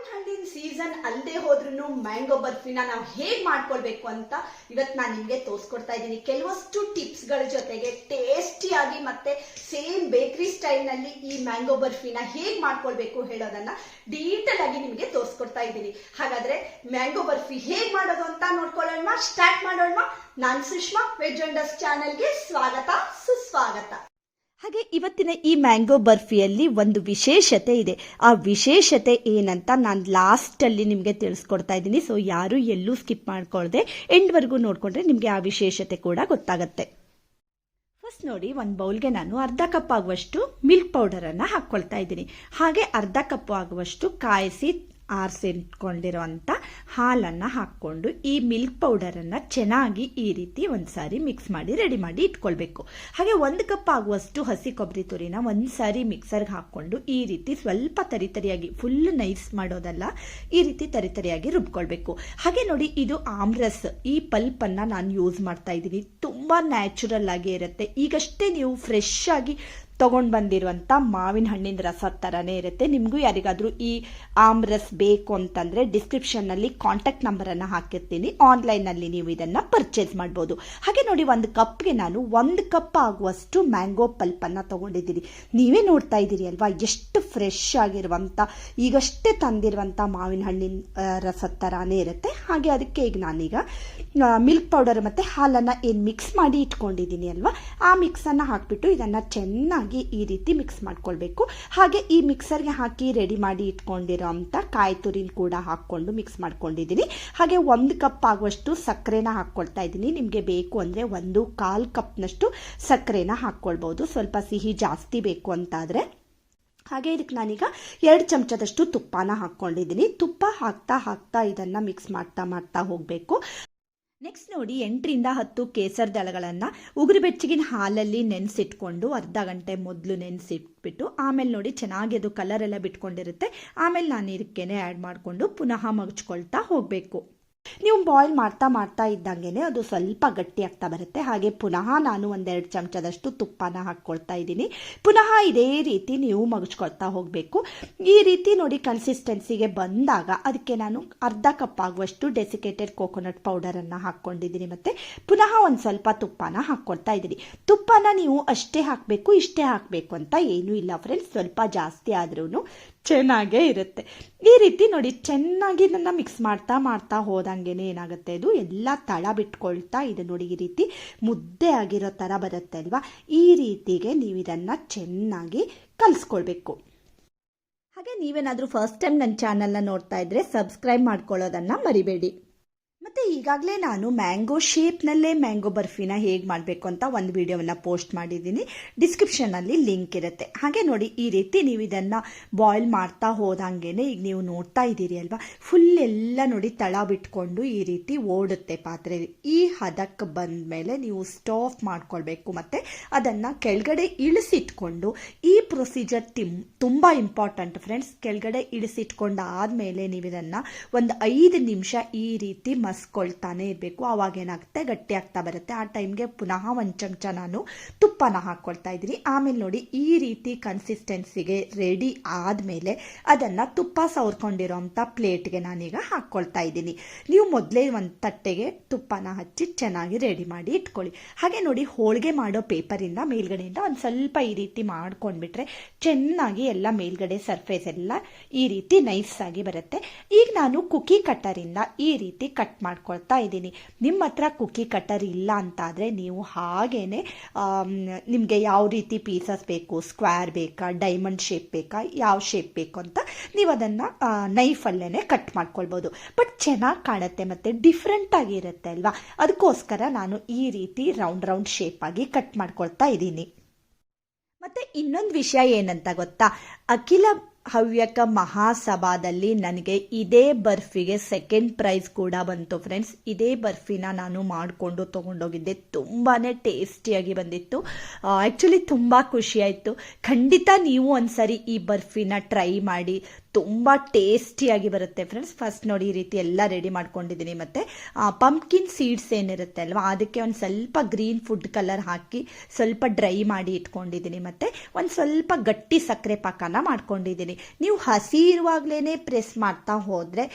ಮಾವಿನ ಹಣ್ಣಿನ ಸೀಸನ್ ಅಲ್ಲದೆ ಹೋದ್ರೂ ಮ್ಯಾಂಗೋ ಬರ್ಫಿನ ನಾವು ಹೇಗೆ ಮಾಡ್ಕೊಳ್ಬೇಕು ಅಂತ ಇವತ್ತು ನಾನು ನಿಮಗೆ ತೋರಿಸ್ಕೊಡ್ತಾ ಇದ್ದೀನಿ. ಕೆಲವಷ್ಟು ಟಿಪ್ಸ್ಗಳ ಜೊತೆಗೆ ಟೇಸ್ಟಿಯಾಗಿ ಮತ್ತೆ ಸೇಮ್ ಬೇಕರಿ ಸ್ಟೈಲ್ನಲ್ಲಿ ಈ ಮ್ಯಾಂಗೋ ಬರ್ಫಿನ ಹೇಗೆ ಮಾಡ್ಕೊಳ್ಬೇಕು ಹೇಳೋದನ್ನ ಡೀಟೇಲ್ ಆಗಿ ನಿಮಗೆ ತೋರಿಸ್ಕೊಡ್ತಾ ಇದ್ದೀನಿ. ಹಾಗಾದ್ರೆ ಮ್ಯಾಂಗೋ ಬರ್ಫಿ ಹೇಗೆ ಮಾಡೋದು ಅಂತ ನೋಡ್ಕೊಳ್ಳೋಣ ಸ್ಟಾರ್ಟ್ ಮಾಡೋಣ. ನಾನು ಸುಷ್ಮಾ, ವೆಜ್ ಅಂಡರ್ಸ್ ಚಾನೆಲ್ಗೆ ಸ್ವಾಗತ, ಸುಸ್ವಾಗತ. ಹಾಗೆ ಇವತ್ತಿನ ಈ ಮ್ಯಾಂಗೋ ಬರ್ಫಿಯಲ್ಲಿ ಒಂದು ವಿಶೇಷತೆ ಇದೆ. ಆ ವಿಶೇಷತೆ ಏನಂತ ನಾನು ಲಾಸ್ಟಲ್ಲಿ ನಿಮಗೆ ತಿಳಿಸ್ಕೊಡ್ತಾ ಇದ್ದೀನಿ. ಸೊ ಯಾರು ಎಲ್ಲೂ ಸ್ಕಿಪ್ ಮಾಡ್ಕೊಳ್ದೆ. ಎಂಡ್ವರೆಗೂ ನೋಡಿಕೊಂಡ್ರೆ ನಿಮಗೆ ಆ ವಿಶೇಷತೆ ಕೂಡ ಗೊತ್ತಾಗತ್ತೆ. ಫಸ್ಟ್ ನೋಡಿ, ಒಂದು ಬೌಲ್ಗೆ ನಾನು ಅರ್ಧ ಕಪ್ ಆಗುವಷ್ಟು ಮಿಲ್ಕ್ ಪೌಡರನ್ನು ಹಾಕ್ಕೊಳ್ತಾ ಇದ್ದೀನಿ. ಹಾಗೆ ಅರ್ಧ ಕಪ್ ಆಗುವಷ್ಟು ಕಾಯಿಸಿ ಆರಿಸಿಟ್ಕೊಂಡಿರೋಂಥ ಹಾಲನ್ನು ಹಾಕ್ಕೊಂಡು ಈ ಮಿಲ್ಕ್ ಪೌಡರನ್ನು ಚೆನ್ನಾಗಿ ಈ ರೀತಿ ಒಂದು ಸಾರಿ ಮಿಕ್ಸ್ ಮಾಡಿ, ರೆಡಿ ಮಾಡಿ ಇಟ್ಕೊಳ್ಬೇಕು. ಹಾಗೆ ಒಂದು ಕಪ್ ಆಗುವಷ್ಟು ಹಸಿ ಕೊಬ್ಬರಿ ತುರಿನ ಒಂದು ಸಾರಿ ಮಿಕ್ಸರ್ಗೆ ಹಾಕ್ಕೊಂಡು ಈ ರೀತಿ ಸ್ವಲ್ಪ ತರಿತರಿಯಾಗಿ ಫುಲ್ ನೈಸ್ ಮಾಡೋದಲ್ಲ, ಈ ರೀತಿ ತರಿತರಿಯಾಗಿ ರುಬ್ಕೊಳ್ಬೇಕು. ಹಾಗೆ ನೋಡಿ, ಇದು ಆಮ್ರಸ್. ಈ ಪಲ್ಪನ್ನು ನಾನು ಯೂಸ್ ಮಾಡ್ತಾ ಇದ್ದೀನಿ. ತುಂಬ ನ್ಯಾಚುರಲ್ ಆಗಿ ಇರುತ್ತೆ. ಈಗಷ್ಟೇ ನೀವು ಫ್ರೆಶ್ ಆಗಿ ತಗೊಂಡು ಬಂದಿರುವಂಥ ಮಾವಿನ ಹಣ್ಣಿನ ರಸ ಥರನೇ ಇರುತ್ತೆ. ನಿಮಗೂ ಯಾರಿಗಾದರೂ ಈ ಆಮ್ರಸ್ ಬೇಕು ಅಂತಂದರೆ ಡಿಸ್ಕ್ರಿಪ್ಷನ್ನಲ್ಲಿ ಕಾಂಟ್ಯಾಕ್ಟ್ ನಂಬರನ್ನು ಹಾಕಿರ್ತೀನಿ. ಆನ್ಲೈನಲ್ಲಿ ನೀವು ಇದನ್ನು ಪರ್ಚೇಸ್ ಮಾಡ್ಬೋದು. ಹಾಗೆ ನೋಡಿ ಒಂದು ಕಪ್ಗೆ ನಾನು ಒಂದು ಕಪ್ ಆಗುವಷ್ಟು ಮ್ಯಾಂಗೋ ಪಲ್ಪನ್ನು ತೊಗೊಂಡಿದ್ದೀನಿ. ನೀವೇ ನೋಡ್ತಾ ಇದ್ದೀರಿ ಅಲ್ವಾ? ಎಷ್ಟು ಫ್ರೆಶ್ ಆಗಿರುವಂಥ ಈಗಷ್ಟೇ ತಂದಿರುವಂಥ ಮಾವಿನ ಹಣ್ಣಿನ ರಸದ ಥರನೇ ಇರುತ್ತೆ. ಹಾಗೆ ಅದಕ್ಕೆ ಈಗ ನಾನೀಗ ಮಿಲ್ಕ್ ಪೌಡರ್ ಮತ್ತು ಹಾಲನ್ನು ಏನು ಮಿಕ್ಸ್ ಮಾಡಿ ಇಟ್ಕೊಂಡಿದ್ದೀನಿ ಅಲ್ವಾ? ಆ ಮಿಕ್ಸನ್ನು ಹಾಕಿಬಿಟ್ಟು ಇದನ್ನು ಚೆನ್ನಾಗಿ ಈ ರೀತಿ ಮಿಕ್ಸ್ ಮಾಡ್ಕೊಳ್ಬೇಕು. ಹಾಗೆ ಈ ಮಿಕ್ಸರ್ಗೆ ಹಾಕಿ ರೆಡಿ ಮಾಡಿ ಇಟ್ಕೊಂಡಿರೋ ಅಂಥ ಕಾಯಿ ತುರಿನ ಕೂಡ ಹಾಕ್ಕೊಂಡು ಮಿಕ್ಸ್ ಮಾಡ್ಕೊಂಡಿದ್ದೀನಿ. ಹಾಗೆ ಒಂದು ಕಪ್ ಆಗುವಷ್ಟು ಸಕ್ಕರೆನ ಹಾಕ್ಕೊಳ್ತಾ ಇದ್ದೀನಿ. ನಿಮಗೆ ಬೇಕು ಅಂದರೆ ಒಂದು ಕಾಲು ಕಪ್ನಷ್ಟು ಸಕ್ಕರೆನ ಹಾಕ್ಕೊಳ್ಬೋದು. ಸ್ವಲ್ಪ ಸಿಹಿ ಜಾಸ್ತಿ ಬೇಕು ಅಂತಾದರೆ. ಹಾಗೆ ಇದಕ್ಕೆ ನಾನೀಗ ಎರಡು ಚಮಚದಷ್ಟು ತುಪ್ಪನ ಹಾಕ್ಕೊಂಡಿದ್ದೀನಿ. ತುಪ್ಪ ಹಾಕ್ತಾ ಹಾಕ್ತಾ ಇದನ್ನು ಮಿಕ್ಸ್ ಮಾಡ್ತಾ ಮಾಡ್ತಾ ಹೋಗಬೇಕು. ನೆಕ್ಸ್ಟ್ ನೋಡಿ, ಎಂಟರಿಂದ ಹತ್ತು ಕೇಸರ್ ದಳಗಳನ್ನು ಉಗುರು ಬೆಚ್ಚಗಿನ ಹಾಲಲ್ಲಿ ನೆನೆಸಿಟ್ಕೊಂಡು ಅರ್ಧ ಗಂಟೆ ಮೊದಲು ನೆನೆಸಿಟ್ಬಿಟ್ಟು, ಆಮೇಲೆ ನೋಡಿ ಚೆನ್ನಾಗಿ ಅದು ಕಲರ್ ಎಲ್ಲ ಬಿಟ್ಕೊಂಡಿರುತ್ತೆ. ಆಮೇಲೆ ನಾನು ಇದಕ್ಕೇನೆ ಆ್ಯಡ್ ಮಾಡಿಕೊಂಡು ಪುನಃ ಮಗಚ್ಕೊಳ್ತಾ ಹೋಗಬೇಕು. ನೀವು ಬಾಯ್ಲ್ ಮಾಡ್ತಾ ಮಾಡ್ತಾ ಇದ್ದಂಗೆ ಅದು ಸ್ವಲ್ಪ ಗಟ್ಟಿ ಆಗ್ತಾ ಬರುತ್ತೆ. ಹಾಗೆ ಪುನಃ ನಾನು ಒಂದೆರಡು ಚಮಚದಷ್ಟು ತುಪ್ಪನ ಹಾಕ್ಕೊಳ್ತಾ ಇದ್ದೀನಿ. ಪುನಃ ಇದೇ ರೀತಿ ನೀವು ಮಗಚ್ಕೊಳ್ತಾ ಹೋಗಬೇಕು. ಈ ರೀತಿ ನೋಡಿ ಕನ್ಸಿಸ್ಟೆನ್ಸಿಗೆ ಬಂದಾಗ ಅದಕ್ಕೆ ನಾನು ಅರ್ಧ ಕಪ್ ಆಗುವಷ್ಟು ಡೆಸಿಕೇಟೆಡ್ ಕೋಕೋನಟ್ ಪೌಡರನ್ನು ಹಾಕ್ಕೊಂಡಿದ್ದೀನಿ ಮತ್ತು ಪುನಃ ಒಂದು ಸ್ವಲ್ಪ ತುಪ್ಪನ ಹಾಕ್ಕೊಳ್ತಾ ಇದ್ದೀನಿ. ತುಪ್ಪನ ನೀವು ಅಷ್ಟೇ ಹಾಕಬೇಕು, ಇಷ್ಟೇ ಹಾಕಬೇಕು ಅಂತ ಏನೂ ಇಲ್ಲ ಫ್ರೆಂಡ್ಸ್ ಸ್ವಲ್ಪ ಜಾಸ್ತಿ ಆದ್ರೂ ಚೆನ್ನಾಗೇ ಇರುತ್ತೆ. ಈ ರೀತಿ ನೋಡಿ ಚೆನ್ನಾಗಿ ಇದನ್ನು ಮಿಕ್ಸ್ ಮಾಡ್ತಾ ಮಾಡ್ತಾ ಹೋದಂಗೆ ಏನಾಗುತ್ತೆ ಇದು? ಎಲ್ಲ ತಳ ಬಿಟ್ಕೊಳ್ತಾ ಇದೆ ನೋಡಿ ಈ ರೀತಿ ಮುದ್ದೆ ಆಗಿರೋ ಥರ ಬರುತ್ತೆ ಅಲ್ವಾ? ಈ ರೀತಿಗೆ ನೀವು ಇದನ್ನ ಚೆನ್ನಾಗಿ ಕಲಿಸ್ಕೊಳ್ಬೇಕು. ಹಾಗೆ ನೀವೇನಾದರೂ ಫಸ್ಟ್ ಟೈಮ್ ನನ್ನ ಚಾನಲ್ನ ನೋಡ್ತಾ ಇದ್ದರೆ ಸಬ್ಸ್ಕ್ರೈಬ್ ಮಾಡ್ಕೊಳ್ಳೋದನ್ನು ಮರಿಬೇಡಿ. ಮತ್ತು ಈಗಾಗಲೇ ನಾನು ಮ್ಯಾಂಗೋ ಶೇಪ್ನಲ್ಲೇ ಮ್ಯಾಂಗೋ ಬರ್ಫಿನ ಹೇಗೆ ಮಾಡಬೇಕು ಅಂತ ಒಂದು ವಿಡಿಯೋವನ್ನು ಪೋಸ್ಟ್ ಮಾಡಿದ್ದೀನಿ. ಡಿಸ್ಕ್ರಿಪ್ಷನಲ್ಲಿ ಲಿಂಕ್ ಇರುತ್ತೆ. ಹಾಗೆ ನೋಡಿ, ಈ ರೀತಿ ನೀವು ಇದನ್ನು ಬಾಯ್ಲ್ ಮಾಡ್ತಾ ಹೋದಂಗೆ ಈಗ ನೀವು ನೋಡ್ತಾ ಇದ್ದೀರಿ ಅಲ್ವಾ? ಫುಲ್ ಎಲ್ಲ ನೋಡಿ ತಳ ಬಿಟ್ಕೊಂಡು ಈ ರೀತಿ ಓಡುತ್ತೆ ಪಾತ್ರೆ. ಈ ಹದಕ್ಕೆ ಬಂದ ಮೇಲೆ ನೀವು ಸ್ಟೋಫ್ ಮಾಡ್ಕೊಳ್ಬೇಕು ಮತ್ತು ಅದನ್ನು ಕೆಳಗಡೆ ಇಳಿಸಿಟ್ಕೊಂಡು, ಈ ಪ್ರೊಸೀಜರ್ ತಿಮ್, ತುಂಬ ಇಂಪಾರ್ಟೆಂಟ್ ಫ್ರೆಂಡ್ಸ್. ಕೆಳಗಡೆ ಇಳಿಸಿಟ್ಕೊಂಡು ಆದಮೇಲೆ ನೀವು ಇದನ್ನು ಒಂದು ಐದು ನಿಮಿಷ ಈ ರೀತಿ ಮಸ್ಕೊಳ್ತಾನೆ ಇರಬೇಕು. ಅವಾಗ ಏನಾಗುತ್ತೆ? ಗಟ್ಟಿ ಆಗ್ತಾ ಬರುತ್ತೆ. ಆ ಟೈಮ್ಗೆ ಪುನಃ ಒಂದು ಚಮಚ ನಾನು ತುಪ್ಪನ ಹಾಕ್ಕೊಳ್ತಾ ಇದ್ದೀನಿ. ಆಮೇಲೆ ನೋಡಿ, ಈ ರೀತಿ ಕನ್ಸಿಸ್ಟೆನ್ಸಿಗೆ ರೆಡಿ ಆದಮೇಲೆ ಅದನ್ನು ತುಪ್ಪ ಸವರ್ಕೊಂಡಿರೋಂಥ ಪ್ಲೇಟ್ಗೆ ನಾನೀಗ ಹಾಕ್ಕೊಳ್ತಾ ಇದ್ದೀನಿ. ನೀವು ಮೊದಲೇ ಒಂದು ತಟ್ಟೆಗೆ ತುಪ್ಪನ ಹಚ್ಚಿ ಚೆನ್ನಾಗಿ ರೆಡಿ ಮಾಡಿ ಇಟ್ಕೊಳ್ಳಿ. ಹಾಗೆ ನೋಡಿ, ಹೋಳಿಗೆ ಮಾಡೋ ಪೇಪರಿಂದ ಮೇಲ್ಗಡೆಯಿಂದ ಒಂದು ಸ್ವಲ್ಪ ಈ ರೀತಿ ಮಾಡ್ಕೊಂಡ್ಬಿಟ್ರೆ ಚೆನ್ನಾಗಿ ಎಲ್ಲ ಮೇಲ್ಗಡೆ ಸರ್ಫೇಸ್ ಎಲ್ಲ ಈ ರೀತಿ ನೈಸ್ ಆಗಿ ಬರುತ್ತೆ. ಈಗ ನಾನು ಕುಕ್ಕಿ ಕಟ್ಟರಿಂದ ಈ ರೀತಿ ಕಟ್ ಮಾಡ್ಕೊಳ್ತಾ ಇದ್ದೀನಿ. ನಿಮ್ಮ ಹತ್ರ ಕುಕ್ಕಿ ಕಟ್ಟರ್ ಇಲ್ಲ ಅಂತಾದರೆ ನೀವು ಹಾಗೇ ನಿಮಗೆ ಯಾವ ರೀತಿ ಪೀಸಸ್ ಬೇಕು ಸ್ಕ್ವೇರ್ ಬೇಕಾ ಡೈಮಂಡ್ ಶೇಪ್ ಬೇಕಾ, ಯಾವ ಶೇಪ್ ಬೇಕು ಅಂತ ನೀವು ಅದನ್ನು ನೈಫಲ್ಲೇ ಕಟ್ ಮಾಡ್ಕೊಳ್ಬೋದು. ಬಟ್ ಚೆನ್ನಾಗಿ ಕಾಣುತ್ತೆ ಮತ್ತು ಡಿಫ್ರೆಂಟ್ ಆಗಿರುತ್ತೆ ಅಲ್ವಾ? ಅದಕ್ಕೋಸ್ಕರ ನಾನು ಈ ರೀತಿ ರೌಂಡ್ ರೌಂಡ್ ಶೇಪ್ ಆಗಿ ಕಟ್ ಮಾಡ್ಕೊಳ್ತಾ ಇದ್ದೀನಿ. ಮತ್ತೆ ಇನ್ನೊಂದು ವಿಷಯ ಏನಂತ ಗೊತ್ತಾ? ಅಖಿಲ ಹವ್ಯಕ ಮಹಾಸಭಾದಲ್ಲಿ ನನಗೆ ಇದೇ ಬರ್ಫಿಗೆ ಸೆಕೆಂಡ್ ಪ್ರೈಸ್ ಕೂಡ ಬಂತು ಫ್ರೆಂಡ್ಸ್ ಇದೇ ಬರ್ಫಿನ ನಾನು ಮಾಡಿಕೊಂಡು ತೊಗೊಂಡೋಗಿದ್ದೆ. ತುಂಬಾ ಟೇಸ್ಟಿಯಾಗಿ ಬಂದಿತ್ತು. ಆ್ಯಕ್ಚುಲಿ ತುಂಬ ಖುಷಿಯಾಯಿತು. ಖಂಡಿತ ನೀವು ಒಂದ್ಸರಿ ಈ ಬರ್ಫಿನ ಟ್ರೈ ಮಾಡಿ. ತುಂಬ ಟೇಸ್ಟಿಯಾಗಿ ಬರುತ್ತೆ ಫ್ರೆಂಡ್ಸ್ ಫಸ್ಟ್ ನೋಡಿ ಈ ರೀತಿ ಎಲ್ಲ ರೆಡಿ ಮಾಡ್ಕೊಂಡಿದ್ದೀನಿ. ಮತ್ತು ಪಂಪ್ಕಿನ್ ಸೀಡ್ಸ್ ಏನಿರುತ್ತೆ ಅಲ್ವಾ, ಅದಕ್ಕೆ ಒಂದು ಸ್ವಲ್ಪ ಗ್ರೀನ್ ಫುಡ್ ಕಲರ್ ಹಾಕಿ ಸ್ವಲ್ಪ ಡ್ರೈ ಮಾಡಿ ಇಟ್ಕೊಂಡಿದ್ದೀನಿ. ಮತ್ತು, ಒಂದು ಸ್ವಲ್ಪ ಗಟ್ಟಿ ಸಕ್ಕರೆ ಪಾಕನ ಮಾಡ್ಕೊಂಡಿದ್ದೀನಿ. ನೀವು ಹಸಿ ಇರುವಾಗಲೇ ಪ್ರೆಸ್ ಮಾಡ್ತಾ ಹೋದರೆ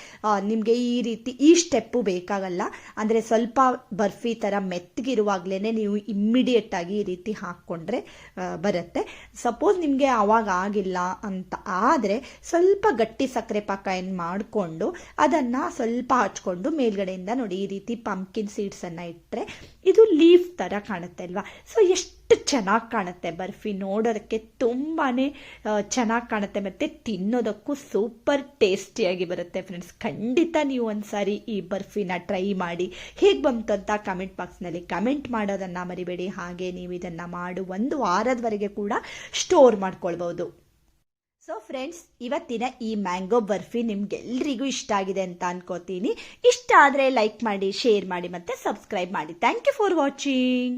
ನಿಮಗೆ ಈ ರೀತಿ ಈ ಸ್ಟೆಪ್ಪು ಬೇಕಾಗಲ್ಲ. ಅಂದರೆ ಸ್ವಲ್ಪ ಬರ್ಫಿ ಥರ ಮೆತ್ತಗಿರುವಾಗಲೇ ನೀವು ಇಮ್ಮಿಡಿಯೇಟ್ ಆಗಿ ಈ ರೀತಿ ಹಾಕ್ಕೊಂಡ್ರೆ ಬರುತ್ತೆ. ಸಪೋಸ್ ನಿಮಗೆ ಆವಾಗ ಆಗಿಲ್ಲ ಅಂತ ಆದರೆ, ಸ್ವಲ್ಪ ಗಟ್ಟಿ ಸಕ್ಕರೆ ಪಾಕ ಏನು ಮಾಡಿಕೊಂಡು ಅದನ್ನು ಸ್ವಲ್ಪ ಹಚ್ಕೊಂಡು ಮೇಲ್ಗಡೆಯಿಂದ ನೋಡಿ ಈ ರೀತಿ ಪಂಪ್ಕಿನ್ ಸೀಡ್ಸನ್ನು ಇಟ್ಟರೆ ಇದು ಲೀಫ್ ಥರ ಕಾಣುತ್ತೆ ಅಲ್ವಾ? ಸೊ ಎಷ್ಟು ಚೆನ್ನಾಗಿ ಕಾಣುತ್ತೆ ಬರ್ಫಿ ನೋಡೋದಕ್ಕೆ ತುಂಬಾ ಚೆನ್ನಾಗಿ ಕಾಣುತ್ತೆ ಮತ್ತು ತಿನ್ನೋದಕ್ಕೂ ಸೂಪರ್ ಟೇಸ್ಟಿಯಾಗಿ ಬರುತ್ತೆ ಫ್ರೆಂಡ್ಸ್ ಖಂಡಿತ ನೀವು ಒಂದ್ಸಾರಿ ಈ ಬರ್ಫಿನ ಟ್ರೈ ಮಾಡಿ. ಹೇಗೆ ಬಂತು ಅಂತ ಕಮೆಂಟ್ ಬಾಕ್ಸ್ನಲ್ಲಿ ಕಮೆಂಟ್ ಮಾಡೋದನ್ನು ಮರಿಬೇಡಿ. ಹಾಗೆ ನೀವು ಇದನ್ನು ಮಾಡು. ಒಂದು ವಾರದವರೆಗೆ ಕೂಡ ಸ್ಟೋರ್ ಮಾಡ್ಕೊಳ್ಬೋದು ಸೊ ಫ್ರೆಂಡ್ಸ್ ಇವತ್ತಿನ ಈ ಮ್ಯಾಂಗೋ ಬರ್ಫಿ ನಿಮ್ಗೆಲ್ರಿಗೂ ಇಷ್ಟ ಆಗಿದೆ ಅಂತ ಅನ್ಕೋತೀನಿ. ಇಷ್ಟ ಆದರೆ ಲೈಕ್ ಮಾಡಿ ಶೇರ್ ಮಾಡಿ ಮತ್ತು ಸಬ್ಸ್ಕ್ರೈಬ್ ಮಾಡಿ. Thank you for watching